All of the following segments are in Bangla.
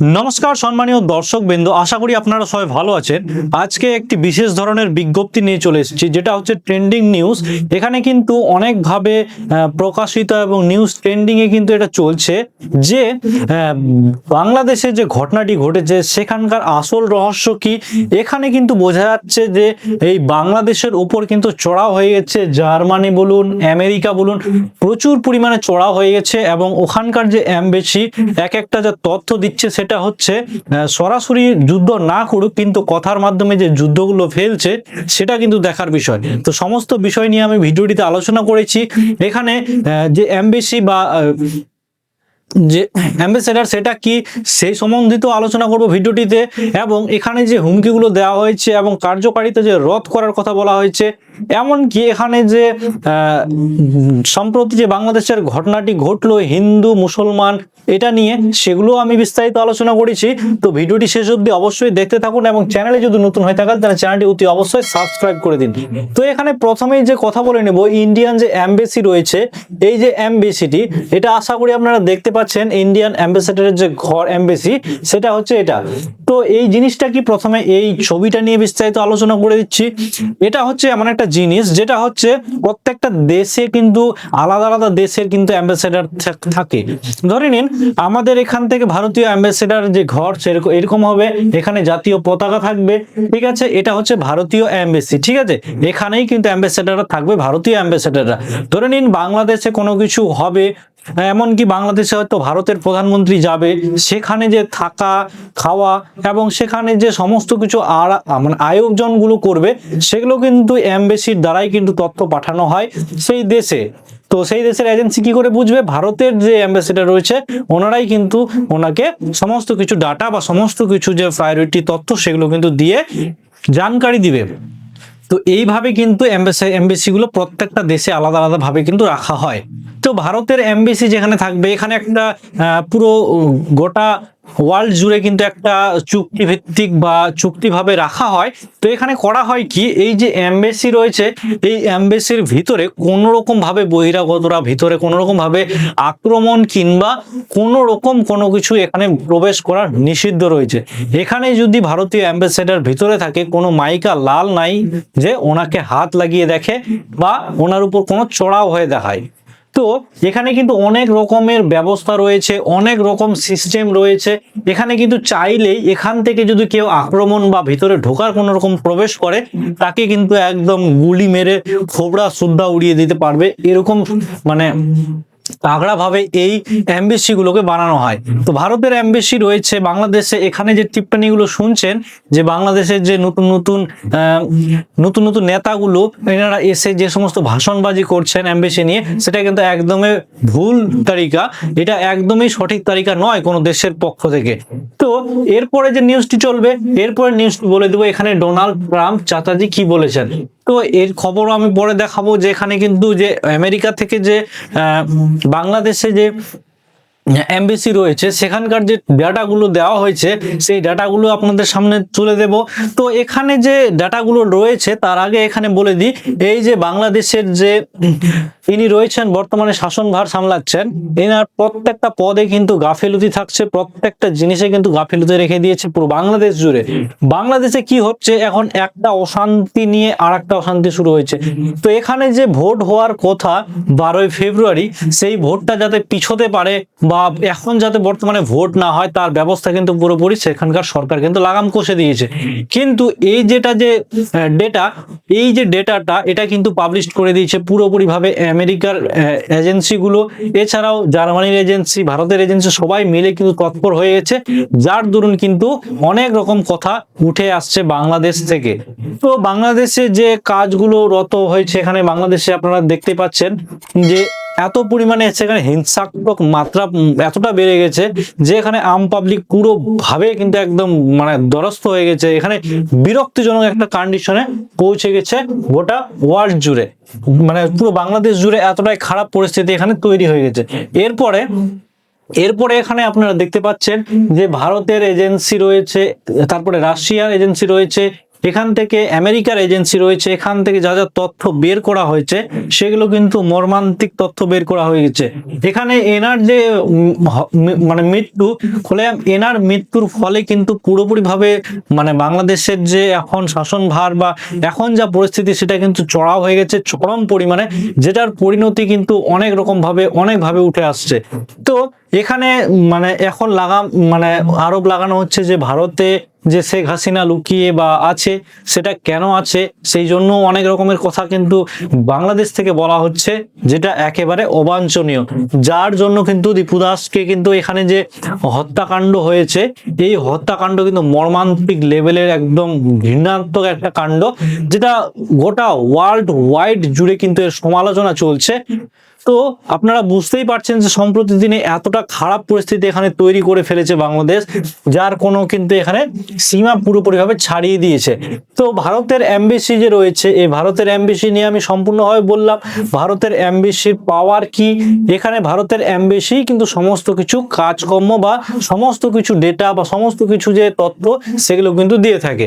নমস্কার, সম্মানীয় দর্শক বিন্দু আশা করি আপনারা সবাই ভালো আছেন। আজকে একটি বিশেষ ধরনের বিজ্ঞপ্তি নিয়ে চলে এসেছি, যেটা হচ্ছে ট্রেন্ডিং নিউজ। এখানে কিন্তু অনেকভাবে প্রকাশিত এবং নিউজ ট্রেন্ডিং এ কিন্তু এটা চলছে যে বাংলাদেশে যে ঘটনাটি ঘটেছে, সেখানকার আসল রহস্য কি? এখানে কিন্তু বোঝা যাচ্ছে যে, এই বাংলাদেশের উপর কিন্তু চড়াও হয়ে গেছে। জার্মানি বলুন, আমেরিকা বলুন, প্রচুর পরিমাণে চড়াও হয়ে গেছে এবং ওখানকার যে এমবেসি এক একটা যা তথ্য দিচ্ছে, সেটা হচ্ছে সরাসরি যুদ্ধ না করুক, কিন্তু কথার মাধ্যমে যে যুদ্ধগুলো ফেলছে, সেটা কিন্তু দেখার বিষয়। তো সমস্ত বিষয় নিয়ে আমি ভিডিওটিতে আলোচনা করেছি। এখানে যে এমবেসি বা যে অ্যাম্বাসেডার সেটা কি সেই সম্বন্ধিত আলোচনা করব ভিডিওটিতে। এবং এখানে যে হুমকিগুলো দেওয়া হয়েছে এবং কার্যকারিতা যে রদ করার কথা বলা হয়েছে এমনকি এখানে যে সম্প্রতি যে বাংলাদেশের ঘটনাটি ঘটলো হিন্দু, মুসলমান, এটা নিয়ে সেগুলো আমি বিস্তারিত আলোচনা করেছি। তো ভিডিওটি শেষ অবধি অবশ্যই দেখতে থাকুন এবং চ্যানেলে যদি নতুন হয়ে থাকেন, তাহলে চ্যানেলটি অতি অবশ্যই সাবস্ক্রাইব করে দিন। তো এখানে প্রথমেই যে কথা বলে নেব, ইন্ডিয়ান যে অ্যাম্বাসি রয়েছে, এই যে অ্যাম্বাসিটি, এটা আশা করি আপনারা দেখতে পাচ্ছেন, ইন্ডিয়ান অ্যাম্বাসেডারের যে ঘর অ্যাম্বাসি, সেটা হচ্ছে এটা। তো এই জিনিসটা কি প্রথমে এই ছবিটা নিয়ে বিস্তারিত আলোচনা করে দিচ্ছি? এটা হচ্ছে এমন একটা জিনিস যেটা হচ্ছে প্রত্যেকটা দেশে কিন্তু আলাদা আলাদা দেশের কিন্তু অ্যাম্বাসেডার থাকে। ধরে নিন, আমাদের এখান থেকে ভারতীয় অ্যাম্বাসেডার যে ঘর, সেরকম, এরকম হবে। এখানে জাতীয় পতাকা থাকবে, ঠিক আছে? এটা হচ্ছে ভারতীয় অ্যাম্বাসি ঠিক আছে? এখানেই কিন্তু অ্যাম্বাসেডাররা থাকবে, ভারতীয় অ্যাম্বাসেডাররা ধরে নিন, বাংলাদেশে কোনো কিছু হবে এমনকি বাংলাদেশে হয়তো ভারতের প্রধানমন্ত্রী যাবে, সেখানে যে থাকা, খাওয়া এবং সেখানে যে সমস্ত কিছু আর মানে আয়োজনগুলো করবে, সেগুলো কিন্তু এমবেসির দ্বারাই কিন্তু তথ্য পাঠানো হয় সেই দেশে। তো সেই দেশের এজেন্সি কি করে বুঝবে? ভারতের যে অ্যাম্বাসেডার রয়েছে, ওনারাই কিন্তু ওনাকে সমস্ত কিছু ডাটা বা সমস্ত কিছু যে প্রায়োরিটি তথ্য, সেগুলো কিন্তু দিয়ে জানকারি দিবে। তো এইভাবে কিন্তু এমবেসি এমবেসিগুলো প্রত্যেকটা দেশে আলাদা আলাদাভাবে কিন্তু রাখা হয়। তো ভারতের এমবিসি যেখানে থাকবে, এখানে একটা পুরো গোটা ওয়ার্ল্ড জুড়ে কিন্তু একটা চুক্তি ভিত্তিক বা চুক্তিভাবে রাখা হয়। তো এখানে করা হয় কি, এই যে এমবেসি রয়েছে, এই এমবেসির ভিতরে কোনো রকম ভাবে বহিরাগতরা, ভিতরে কোনো রকম ভাবে আক্রমণ কিংবা কোনো রকম কোনো কিছু এখানে প্রবেশ করার নিষিদ্ধ রয়েছে। এখানে যদি ভারতীয় অ্যাম্বাসেডার ভিতরে থাকে, কোনো মাইকা লাল নাই যে ওনাকে হাত লাগিয়ে দেখে বা ওনার উপর কোনো চড়াও হয়ে দেখায়। তো এখানে কিন্তু অনেক রকমের ব্যবস্থা রয়েছে, অনেক রকম সিস্টেম রয়েছে। এখানে কিন্তু চাইলেই এখান থেকে যদি কেউ আক্রমণ বা ভিতরে ঢোকার কোনো রকম প্রবেশ করে, তাকে কিন্তু একদম গুলি মেরে খোবড়া সুদ্ধা উড়িয়ে দিতে পারবে। এরকম মানে তাগড়া ভাবে এই এমবেসি গুলোকে বানানো হয়। তো ভারতের এমবেসি রয়েছে, বাংলাদেশে এখানে যে টিপ্পানিগুলো শুনছেন, যে বাংলাদেশের যে নতুন নতুন নতুন নতুন নেতাগুলো, এনারা এসে যে সমস্ত ভাষণবাজি করছেন এমবেসি নিয়ে, সেটা কিন্তু একদমই ভুল তালিকা এটা একদমই সঠিক তালিকা নয় কোনো দেশের পক্ষ থেকে। তো এরপরে যে নিউজটি চলবে, এরপরে নিউজ বলে দেবো, এখানে ডোনাল্ড ট্রাম্প চাচাজি কি বলেছেন? তো এর খবরও আমি পরে দেখাবো যে এখানে কিন্তু যে আমেরিকা থেকে যে বাংলাদেশে যে এমবিসি রয়েছে, সেখানকার যে ডাটাগুলো দেওয়া হয়েছে, সেই ডাটাগুলো আপনাদের সামনে তুলে দেব। তো এখানে যে ডাটাগুলো রয়েছে, তার আগে এখানে বলে দিই, এই যে বাংলাদেশের যে ইনি রয়েছেন, বর্তমানে শাসনভার সামলাচ্ছেন। এনার প্রত্যেকটা পদে কিন্তু গাফিলতি থাকছে, প্রত্যেকটা জিনিসে কিন্তু গাফিলতি রেখে দিয়েছে পুরো বাংলাদেশ জুড়ে। বাংলাদেশে কি হচ্ছে, এখন একটা অশান্তি নিয়ে আর একটা অশান্তি শুরু হয়েছে। তো এখানে যে ভোট হওয়ার কথা বারোই ফেব্রুয়ারি, সেই ভোটটা যাতে পিছোতে পারে বা এখন যাতে বর্তমানে ভোট না হয়, তার ব্যবস্থা কিন্তু পুরোপুরি সেখানকার সরকার কিন্তু লাগাম কষে দিয়েছে। কিন্তু এই যেটা যে ডেটা এই যে ডেটাটা এটা কিন্তু পাবলিশ করে দিয়েছে পুরোপুরি ভাবে আমেরিকার এজেন্সিগুলো, এছাড়াও জার্মানির এজেন্সি, ভারতের এজেন্সি, সবাই মিলে কিন্তু তৎপর হয়ে গেছে। যার দরুন কিন্তু অনেক রকম কথা উঠে আসছে বাংলাদেশ থেকে। তো বাংলাদেশে যে কাজগুলো রত হয়েছে, এখানে বাংলাদেশে আপনারা দেখতে পাচ্ছেন যে এত পরিমাণে সেখানে হিংসাত্মক মাত্রা এতটা বেড়ে গেছে যে এখানে আম পাবলিক পুরো ভাবে কিন্তু একদম মানে দরস্ত হয়ে গেছে। এখানে বিরক্তিজনক একটা কন্ডিশনে পৌঁছে গেছে গোটা ওয়ার্ল্ড জুড়ে। মানে পুরো বাংলাদেশ জুড়ে এতটাই খারাপ পরিস্থিতি এখানে তৈরি হয়ে গেছে। এরপরে এরপরে এখানে আপনারা দেখতে পাচ্ছেন যে ভারতের এজেন্সি রয়েছে, তারপরে রাশিয়ার এজেন্সি রয়েছে এখান থেকে আমেরিকার এজেন্সি রয়েছে, এখান থেকে যা যা তথ্য বের করা হয়েছে, সেগুলো কিন্তু মর্মান্তিক তথ্য বের করা হয়েছে এখানে এনার যে মানে মৃত্যু, ফলে এনার মৃত্যুর ফলে কিন্তু পুরোপুরি ভাবে মানে বাংলাদেশের যে এখন শাসনভার বা এখন যা পরিস্থিতি, সেটা কিন্তু চড়াও হয়ে গেছে চরম পরিমাণে, যেটার পরিণতি কিন্তু অনেক রকম ভাবে অনেক ভাবে উঠে আসছে। তো এখানে মানে এখন লাগাম মানে আরোপ লাগানো হচ্ছে যে ভারতে যে শেখ হাসিনা লুকিয়ে বা আছে, সেটা কেন আছে? সেই জন্য অনেক রকমের কথা কিন্তু বাংলাদেশ থেকে বলা হচ্ছে, যেটা একেবারে অবাঞ্ছনীয়। যার জন্য কিন্তু দীপু দাসকে কিন্তু এখানে যে হত্যাকাণ্ড হয়েছে, এই হত্যাকাণ্ড কিন্তু মর্মান্তিক লেভেলের একদম ঘৃণাত্মক একটা কাণ্ড, যেটা গোটা ওয়ার্ল্ড ওয়াইড জুড়ে কিন্তু এর সমালোচনা চলছে। তো আপনারা বুঝতেই পারছেন যে সম্প্রতি দিনে এতটা খারাপ পরিস্থিতি এখানে তৈরি করে ফেলেছে বাংলাদেশ, যার কোনো কিন্তু এখানে সীমা পুরোপুরিভাবে ছাড়িয়ে দিয়েছে। তো ভারতের এমবিসি যে রয়েছে, এই ভারতের এমবিসি নিয়ে আমি সম্পূর্ণভাবে বললাম, ভারতের এমবিসির পাওয়ার কি? এখানে ভারতের এমবিসি কিন্তু সমস্ত কিছু কাজকর্ম বা সমস্ত কিছু ডেটা বা সমস্ত কিছু যে তথ্য, সেগুলো কিন্তু দিয়ে থাকে।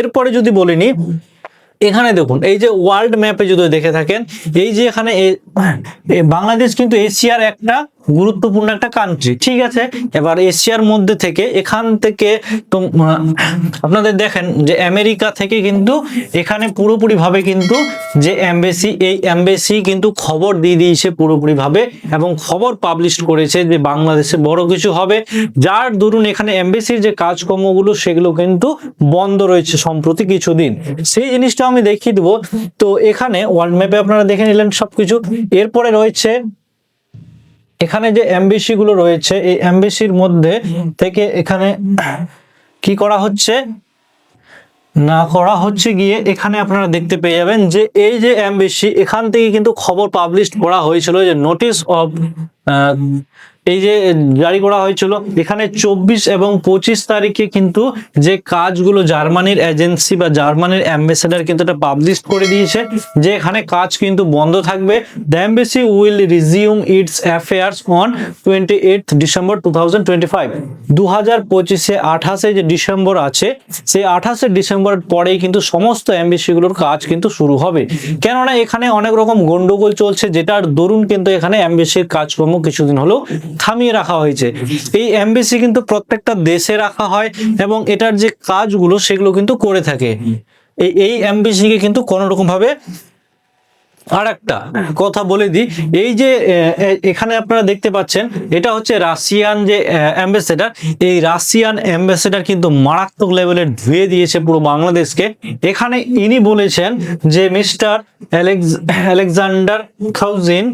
এরপরে যদি বলিনি এখানে দেখুন, এই যে ওয়ার্ল্ড ম্যাপে যদি দেখে থাকেন, এই যে এখানে বাংলাদেশ কিন্তু এশিয়ার একটা গুরুত্বপূর্ণ একটা কান্ট্রি ঠিক আছে? এবার এশিয়ার মধ্যে থেকে, এখান থেকে আপনাদের দেখেন যে আমেরিকা থেকে কিন্তু এখানে পুরোপুরি ভাবে কিন্তু যে এমবেসি এই এমবেসি কিন্তু খবর দিয়ে দিয়েছে পুরোপুরি ভাবে এবং খবর পাবলিশ করেছে যে বাংলাদেশে বড় কিছু হবে। যার দরুন এখানে এমবেসির যে কাজকর্মগুলো, সেগুলো কিন্তু বন্ধ রয়েছে সম্প্রতি কিছুদিন। সেই জিনিসটা আমি দেখিয়ে দেবো। তো এখানে ওয়ার্ল্ড ম্যাপে আপনারা দেখে নিলেন সবকিছু। এরপরে রয়েছে, এখানে যে এমবিসি গুলো রয়েছে, এই এমবিসির মধ্যে থেকে এখানে কি করা হচ্ছে? না করা হচ্ছে গিয়ে এখানে আপনারা দেখতে পেয়ে যাবেন যে এই যে এমবিসি এখান থেকে কিন্তু খবর পাবলিশ করা হয়েছিল যে নোটিশ অফ এই যে জারি করা হয়েছিল, এখানে চব্বিশ এবং পঁচিশ তারিখে কিন্তু যে কাজগুলো জার্মানির এজেন্সি বা জার্মানির অ্যাম্বাসেডার কিন্তু এটা পাবলিশ করে দিয়েছে, যে এখানে কাজ কিন্তু বন্ধ থাকবে। The embassy will resume its affairs on twenty eight December two thousand twenty five দু হাজার পঁচিশে আঠাশে যে ডিসেম্বর আছে, সেই আঠাশে ডিসেম্বরের পরেই কিন্তু সমস্ত এমবিসিগুলোর কাজ কিন্তু শুরু হবে। কেননা এখানে অনেক রকম গন্ডগোল চলছে, যেটার দরুন কিন্তু এখানে এমবিসির কাজকর্ম কিছুদিন হলেও থামিয়ে রাখা হয়েছে। এই এমবিসি কিন্তু প্রত্যেকটা দেশে রাখা হয় এবং এটার যে কাজগুলো সেগুলো কিন্তু করে থাকে। এই এই এমবিসিকে কিন্তু কোনো রকম ভাবে আর একটা কথা বলে দিই। এই যে এখানে আপনারা দেখতে পাচ্ছেন, এটা হচ্ছে রাশিয়ান যে অ্যাম্বাসেডার এই রাশিয়ান অ্যাম্বাসেডার কিন্তু মারাত্মক লেভেলের ধুয়ে দিয়েছে পুরো বাংলাদেশকে। এখানে ইনি বলেছেন যে মিস্টার আলেকজান্ডার খাউজিন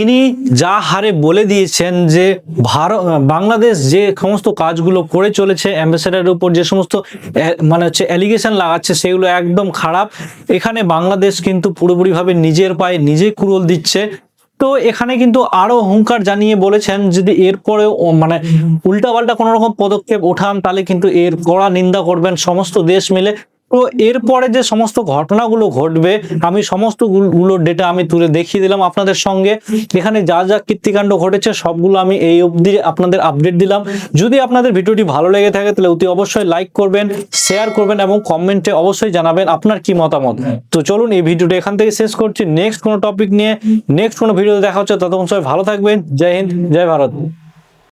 ইনি যা হারে বলে দিয়েছেন যে, ভারত, বাংলাদেশ যে সমস্ত কাজগুলো করে চলেছে অ্যাম্বাসেডারের উপর যে সমস্ত মানে হচ্ছে অ্যালিগেশন লাগাচ্ছে, সেগুলো একদম খারাপ। এখানে বাংলাদেশ কিন্তু পুরোপুরিভাবে নিজের পায়ে নিজে কুরল দিচ্ছে। তো এখানে কিন্তু আরও হুঙ্কার জানিয়ে বলেছেন, যদি এরপরে মানে উল্টাপাল্টা কোনো রকম পদক্ষেপ ওঠান, তাহলে কিন্তু এর গড়া নিন্দা করবেন সমস্ত দেশ মিলে। তো এরপরে যে সমস্ত ঘটনাগুলো ঘটবে, আমি সমস্ত গুল- ডেটা আমি তুলে দেখিয়ে দিলাম আপনাদের সঙ্গে। এখানে যা যা কীর্তিকাণ্ড ঘটেছে, সবগুলো আমি এই অবধি আপনাদের আপডেট দিলাম। যদি আপনাদের ভিডিওটি ভালো লেগে থাকে, তাহলে অতি অবশ্যই লাইক করবেন শেয়ার করবেন এবং কমেন্টে অবশ্যই জানাবেন আপনার কি মতামত। তো চলুন এই ভিডিওটা এখান থেকে শেষ করছি। নেক্সট কোনো টপিক নিয়ে নেক্সট কোনো ভিডিওতে দেখা হচ্ছে, ততক্ষণ সবাই ভালো থাকবেন। জয় হিন্দ, জয় ভারত।